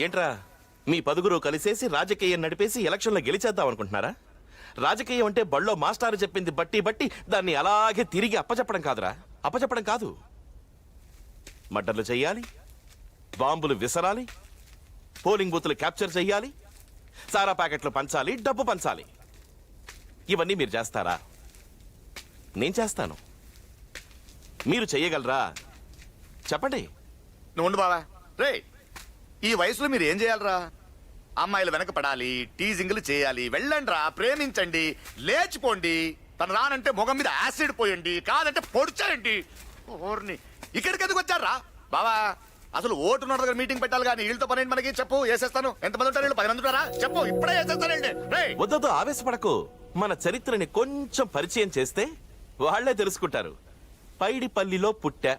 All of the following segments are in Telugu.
ఏంట్రా? మీ పదుగురు కలిసేసి రాజకీయం నడిపేసి ఎలక్షన్లో గెలిచేద్దాం అనుకుంటున్నారా? రాజకీయం అంటే బళ్ళో మాస్టారు చెప్పింది బట్టి బట్టి దాన్ని అలాగే తిరిగి అప్పచెప్పడం కాదురా. అప్పచెప్పడం కాదు. మర్డర్లు చెయ్యాలి బాంబులు విసరాలి పోలింగ్ బూతులు క్యాప్చర్ చెయ్యాలి సారా ప్యాకెట్లు పంచాలి డబ్బు పంచాలి. ఇవన్నీ మీరు చేస్తారా? నేను చేస్తాను. మీరు చెయ్యగలరా? చెప్పండి. నువ్వు బావా. రే ఈ వయసులో మీరు ఏం చేయాలరా? అమ్మాయిలు వెనక పడాలి టీజింగ్లు చేయాలి వెళ్ళండిరా ప్రేమించండి లేచిపోండి. తను రానంటే ముఖం మీద యాసిడ్ పోయండి కాదంటే పొడిచారండి ఓర్ని ఇక్కడికి ఎందుకు వచ్చారా బావా అసలు ఓటు దగ్గర మీటింగ్ పెట్టాలి కానీ వీళ్ళతో పని మనకి? చెప్పు వేసేస్తాను. ఎంతమంది ఉంటారు వీళ్ళు? పది మంది ఉంటారా? చెప్పు ఇప్పుడే వేసేస్తానండి రే వద్దతో ఆవేశపడకు. మన చరిత్రని కొంచెం పరిచయం చేస్తే వాళ్ళే తెలుసుకుంటారు. పైడిపల్లిలో పుట్టా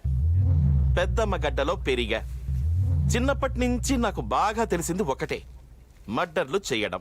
పెద్దమ్మ గడ్డలో పెరిగా. చిన్నప్పటి నుంచి నాకు బాగా తెలిసింది ఒకటే మర్డర్లు చేయడం.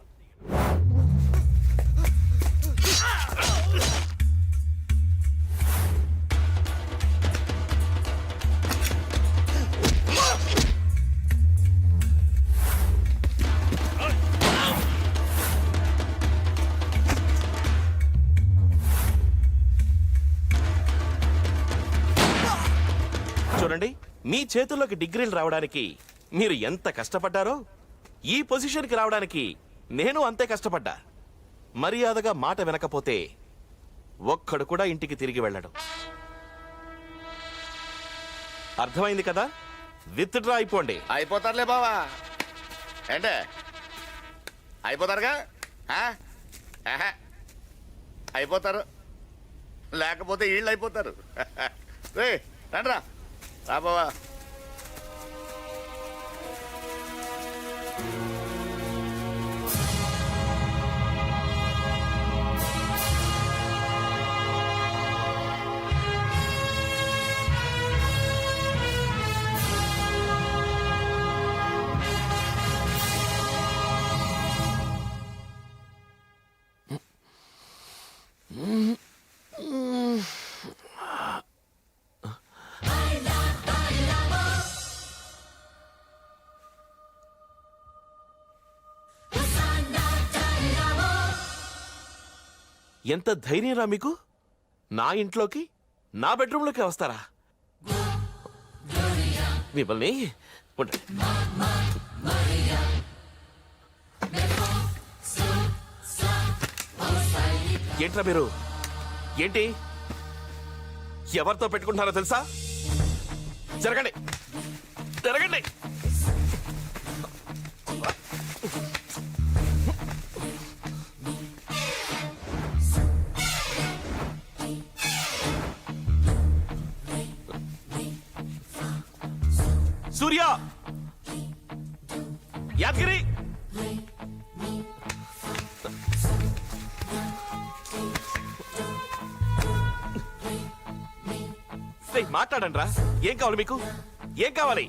చూడండి మీ చేతుల్లోకి డిగ్రీలు రావడానికి మీరు ఎంత కష్టపడ్డారో ఈ పొజిషన్కి రావడానికి నేను అంతే కష్టపడ్డా. మర్యాదగా మాట వినకపోతే ఒక్కడు కూడా ఇంటికి తిరిగి వెళ్ళడు. అర్థమైంది కదా? విత్ డ్రా అయిపోండి. అయిపోతారులే బావా. ఏంటే? అయిపోతారుగా? ఆ? ఆహా. అయిపోతారు. లేకపోతే వీళ్ళు అయిపోతారు. రే రండ్రా. రా ఎంత ధైర్యంరా మీకు? నా ఇంట్లోకి నా బెడ్రూమ్లోకి వస్తారా? మిమ్మల్ని ఏంట్రా మీరు? ఏంటి? ఎవరితో పెట్టుకుంటున్నారో తెలుసా? జరగండి. జరగండి. సూర్య! యాదగిరి! మాట్లాడండి రా ఏం కావాలి మీకు? ఏం కావాలి?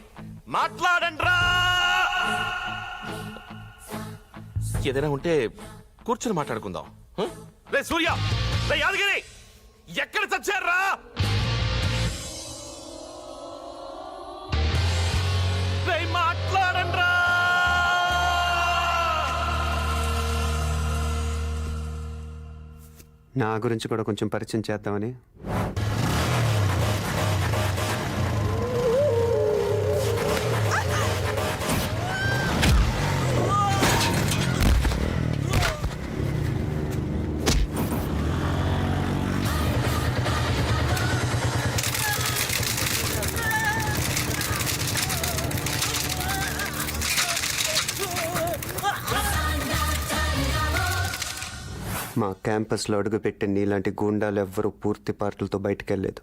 మాట్లాడండి రా ఏదైనా ఉంటే కూర్చొని మాట్లాడుకుందాం. రే సూర్య! రే యాదగిరి! ఎక్కడ చచ్చారా నా గురించి కూడా కొంచెం పరిచయం చేద్దామని. మా క్యాంపస్లో అడుగుపెట్టే నీలాంటి గూండాలు ఎవ్వరూ పూర్తి పార్టీలతో బయటకెళ్ళలేదు.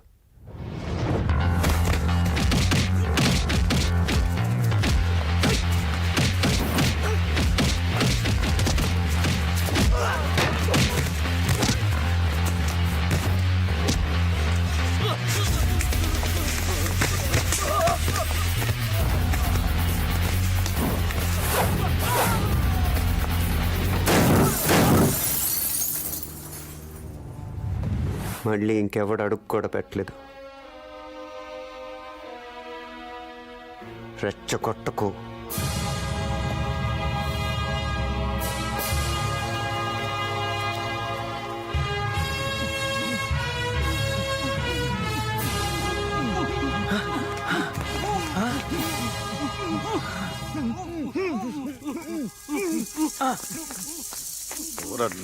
మళ్ళీ ఇంకెవడు అడుగు కూడా పెట్టలేదు. రెచ్చగొట్టకు.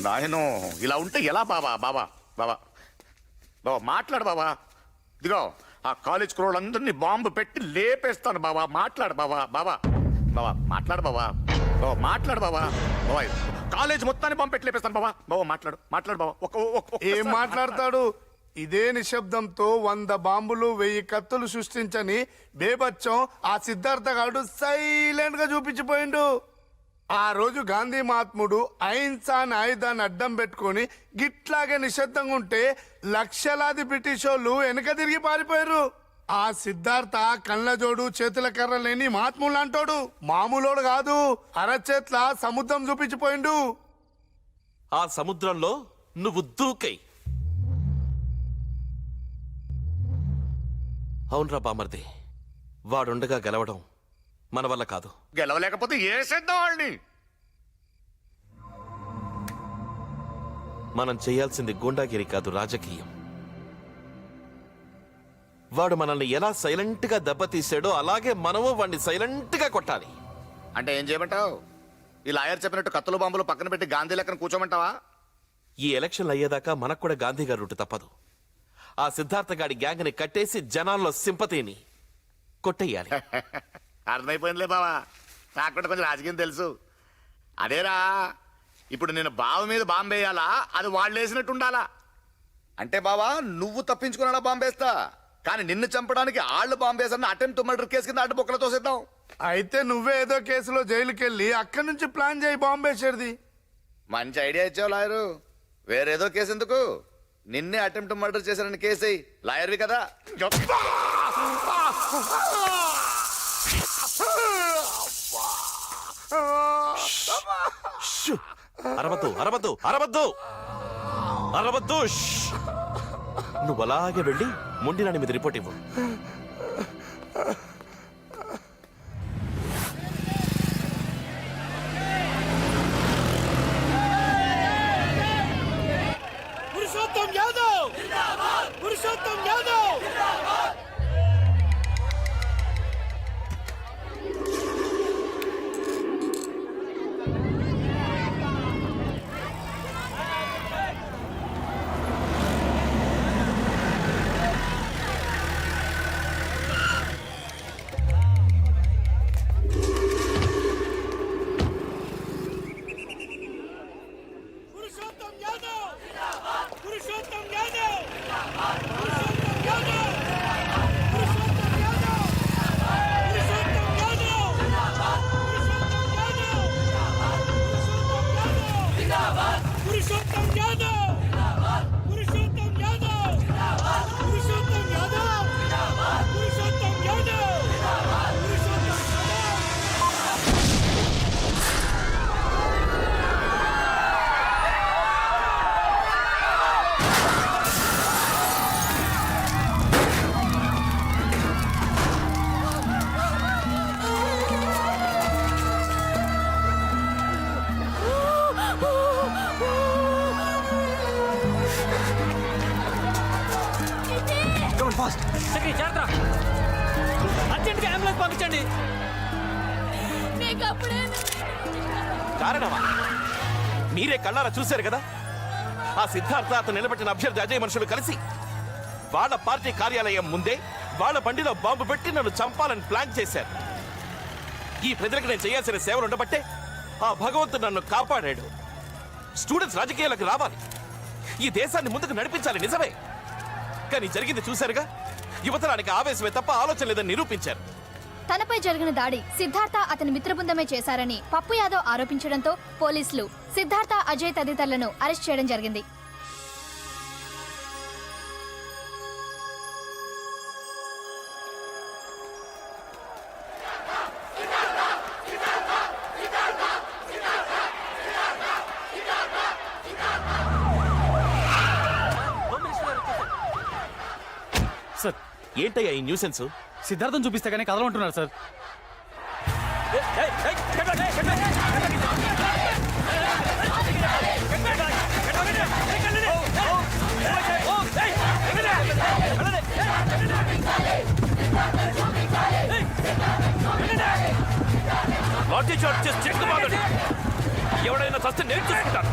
నాయనో ఇలా ఉంటే ఎలా బాబా బాబా బాబా? బాబా మాట్లాడు బాబా ఇదిగో ఆ కాలేజ్ కురోళ్ళందరినీ బాంబు పెట్టి లేపేస్తాను బాబా మాట్లాడు బాబా బాబా బాబా మాట్లాడు బాబా బాబా మాట్లాడు బాబా బాబా కాలేజ్ మొత్తాన్ని బాంబు పెట్టి లేపేస్తాను బాబా బాబా మాట్లాడు మాట్లాడు బాబా ఒక్కసారి ఏం మాట్లాడతాడు? ఇదే నిశ్శబ్దంతో వంద బాంబులు వెయ్యి కత్తులు సృష్టించని బేబచ్చం ఆ సిద్ధార్థ గాడు సైలెంట్గా చూపించిపోయిండు. ఆ రోజు గాంధీ మహాత్ముడు అహింసా ఆయుధాన్ని అడ్డం పెట్టుకొని గిట్లాగే నిశ్శబ్దంగా ఉంటే లక్షలాది బ్రిటిష్ వాళ్ళు వెనక తిరిగి పారిపోయారు. ఆ సిద్ధార్థ కళ్ళజోడు చేతుల కర్ర లేని మహాత్ములు అంటాడు మామూలోడు కాదు అరచేట్ల సముద్రం చూపించిపోయిండు. ఆ సముద్రంలో నువ్వు దూకై. అవునరా బామర్ది వాడుండగా గెలవడం మన వల్ల కాదు. గెలవలేకపోతే వేసేద్దాం వాళ్ళని? మనం చేయాల్సింది గూండాగిరి కాదు రాజకీయం. వాడు మనల్ని ఎలా సైలెంట్గా దెబ్బతీసాడో అలాగే మనము వాడిని సైలెంట్గా కొట్టాలి. అంటే ఏం చేయమంటావు? ఈ లాయర్ చెప్పినట్టు కత్తులు బాంబులు పక్కన పెట్టి గాంధీ లెక్కన కూర్చోమంటావా? ఈ ఎలక్షన్లు అయ్యేదాకా మనకు కూడా గాంధీ గారి రూటు తప్పదు. ఆ సిద్ధార్థ గాడి గ్యాంగ్ని కట్టేసి జనాల్లో సింపతిని కొట్టేయాలి. అర్థమైపోయిందిలే బావా. నాకు కూడా కొంచెం రాజకీయం తెలుసు. అదేరా ఇప్పుడు నేను బావ మీద బాంబేయాలా అది వాళ్ళు వేసినట్టు ఉండాలా? అంటే బావా నువ్వు తప్పించుకున్నాడా బాంబేస్తా కానీ నిన్ను చంపడానికి ఆళ్ళు బాంబేసన్న అటెంప్ట్ మర్డర్ కేసు కింద అడ్డు బొక్కలతో సిద్ధం అయితే నువ్వే ఏదో కేసులో జైలుకి వెళ్ళి అక్కడి నుంచి ప్లాన్ చేయి బాంబే షేర్ది మంచి ఐడియా ఇచ్చావు లాయరు. వేరేదో కేసు ఎందుకు? నిన్నే అటెంప్ట్ మర్డర్ చేశారని కేసు. లాయర్వి కదా. అరవద్దు అరవద్దు అరవద్దు. అరవద్దు నువ్వు అలాగే వెళ్ళి ముండినాని మీద రిపోర్ట్ ఇవ్వు. కారణమా? మీరే కళ్ళారా చూశారు కదా? ఆ సిద్ధార్థ అతను నిలబెట్టిన అభ్యర్థి అజయ్ మనుషులు కలిసి వాళ్ళ పార్టీ కార్యాలయం ముందే వాళ్ళ బండిలో బాంబు పెట్టి నన్ను చంపాలని ప్లాన్ చేశారు. ఈ ప్రజలకు నేను చేయాల్సిన సేవలు ఉండబట్టే ఆ భగవంతుడు నన్ను కాపాడాడు. స్టూడెంట్స్ రాజకీయాలకు రావాలి. ఈ దేశాన్ని ముందుకు నడిపించాలి నిజమే. కానీ జరిగింది చూశారుగా? యువతరానికి ఆవేశమే తప్ప ఆలోచన లేదని నిరూపించారు. తనపై జరిగిన దాడి సిద్ధార్థ అతని మిత్రబృందమే చేశారని పప్పు యాదవ్ ఆరోపించడంతో పోలీసులు సిద్ధార్థ అజయ్ తదితరులను అరెస్ట్ చేయడం జరిగింది. సార్ ఏంటయ్యా ఈ న్యూసెన్స్? సిద్ధార్థం చూపిస్తే కానీ కదలమంటున్నారు సార్. చేసి ఎవడైనా చస్తే నేను చూసుకుంటాను.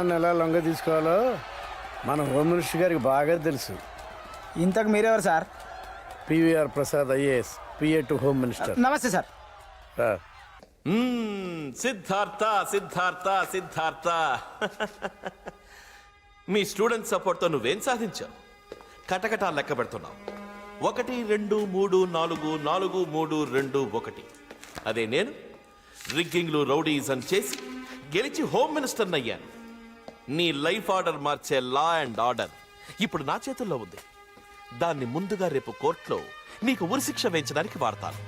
జనాన్ని ఎలా లొంగ తీసుకోవాలో మన హోమ్ మినిస్టర్ గారికి బాగా తెలుసు. ఇంతకు మీరెవరు sir? PVR Prasad IAS PA to home minister. నమస్తే సార్. సార్ మ్మ్, సిద్ధార్థ సిద్ధార్థ సిద్ధార్థ. మీ స్టూడెంట్ సపోర్ట్తో నువ్వేం సాధించావు? కటకటా లెక్క పెడుతున్నావు. ఒకటి రెండు మూడు నాలుగు నాలుగు మూడు రెండు ఒకటి. అదే నేను రిగ్గింగ్లు రౌడీజం చేసి గెలిచి హోమ్ మినిస్టర్ అయ్యాను నీ లైఫ్ ఆర్డర్ మార్చే లా అండ్ ఆర్డర్ ఇప్పుడు నా చేతుల్లో ఉంది. దాన్ని ముందుగా రేపు కోర్టులో నీకు ఉరిశిక్ష వేయించడానికి వాడతాను.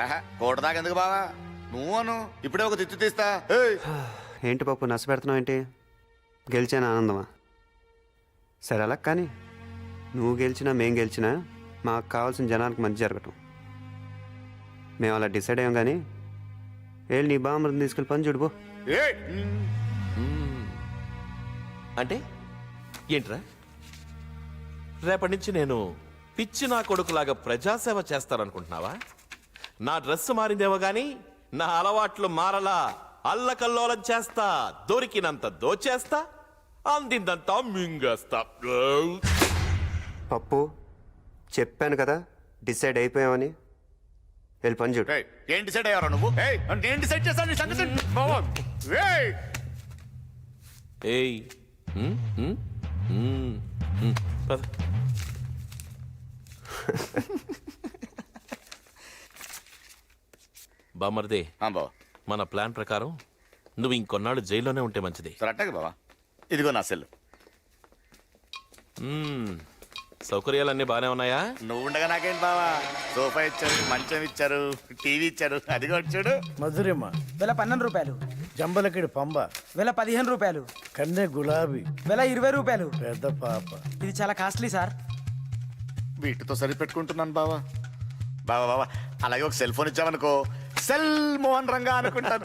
ఆహా, కోట దాకా ఎందుకు బావా? నువ్వు అను ఇప్పుడే ఒక తిట్టు తీస్తా. ఏయ్, ఏంటి పప్పు నష్టపెడుతున్నావు ఏంటి? గెలిచాను ఆనందమా? సరే అలా కానీ నువ్వు గెలిచినా మేం గెలిచినా మాకు కావాల్సిన జనానికి మంచి జరగటం. మేము అలా డిసైడ్ అయ్యాం కానీ వెళ్ళి నీ బామ్మని తీసుకెళ్ళి పని చూడుపో ఏయ్, అంటే ఏంట్రా? రేపటి నుంచి నేను పిచ్చి నా కొడుకులాగా ప్రజాసేవ చేస్తారనుకుంటున్నావా? నా డ్రెస్ మారిందేమో గాని నా అలవాట్లు మారలా అల్లకల్లోలం చేస్తా దొరికినంత దోచేస్తా అందిందంతా మింగేస్తా. పప్పు చెప్పాను కదా డిసైడ్ అయిపోయామని వెళ్ళి పని చూడు. ఏయ్, ఏం డిసైడ్ అయ్యారా నువ్వు? ఏయ్, నేను డిసైడ్ చేస్తాను నీ సంగతి? బావా, ఏయ్. పద. బామర్దే ఆ, బావా. మన ప్లాన్ ప్రకారం నువ్వు ఇంకొన్నాళ్ళు జైల్లోనే ఉంటే మంచిది. సరే అట్టాగే బావా. ఇదిగో నా సెల్. సౌకర్యాలన్నీ బాగానే ఉన్నాయా? నువ్వు ఉండగా నాకేంటి బావా? సోఫా ఇచ్చారు మంచం ఇచ్చారు టీవీ ఇచ్చారు. అది కూడా చూడు. మధురిమ వేల పన్నెండు రూపాయలు. జంబలకిడి పంబ. వేల పదిహేను రూపాయలు. కన్నె గులాబీ. వేల ఇరవై రూపాయలు. పెద్ద పాప. ఇది చాలా కాస్ట్లీ సార్. వీటితో సరిపెట్టుకుంటున్నాను బావా. బావా బావా. అలాగే ఒక సెల్ ఫోన్ ఇచ్చావనుకో. సెల్ మోహన్ రంగా అనుకుంటాను.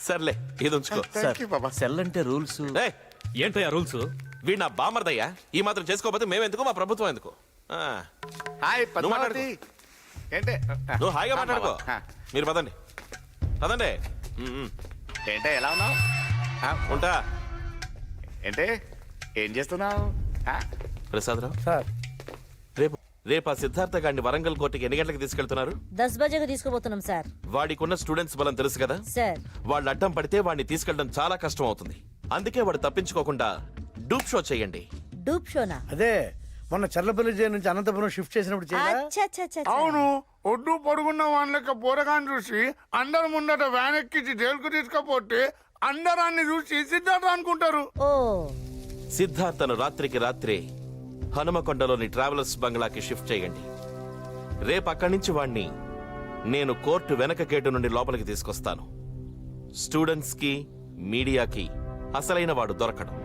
సర్లే ఇది ఉంచుకో. Thank you, బాబా. సెల్ అంటే రూల్స్. ఏంటయ్యా రూల్స్? వీడు నా బామర్దయ్యా. ఈ మాత్రం చేసుకోకపోతే మేమెందుకు? మా ప్రభుత్వం ఎందుకు? ఆ, హాయ్ పద్మావతి. ఏంటే? నువ్వు హాయిగా మాట్లాడుకో. మీరు పదండి. పదండి. మ్మ్, మ్మ్. ఏంటే ఎలా ఉన్నావు? ఉంటా. ఏంటే ఏం చేస్తున్నావు? ఆ, ప్రసాదరావు? సార్. రేపు రేపు ఆ సిద్ధార్థ గారిని వరంగల్ కోర్టుకి ఎన్ని గంటలకు తీసుకెళ్తున్నారు? దస్ బజేకు తీసుకుపోతున్నాం సార్. వాడికున్న స్టూడెంట్స్ బలం తెలుసు కదా? సార్. వాళ్ళు అడ్డం పడితే వాడిని తీసుకెళ్ళడం చాలా కష్టం అవుతుంది. అందుకే వాడు తప్పించుకోకుండా డూప్ షో చేయండి. డూప్ షోనా? అదే మొన్న చర్లపల్లి జైలు నుంచి అనంతపురం షిఫ్ట్ చేసినప్పుడు చేయరా. అవును ఒడ్డు పొడుగున్న వాళ్ళకి పోరగాన్ని చూసి అందరు ముందట వ్యాన్ ఎక్కించి జైలుకు తీసుకపోతే అందరాన్ని చూసి సిద్ధార్థ అనుకుంటారు. ఓ. సిద్ధార్థను రాత్రికి రాత్రే హనుమకొండలోని ట్రావెలర్స్ బంగ్లాకి షిఫ్ట్ చేయండి. రేపు అక్కడి నుంచి వాణ్ణి నేను కోర్టు వెనక గేటు నుండి లోపలికి తీసుకొస్తాను. స్టూడెంట్స్కి మీడియాకి అసలైన వాడు దొరకడం.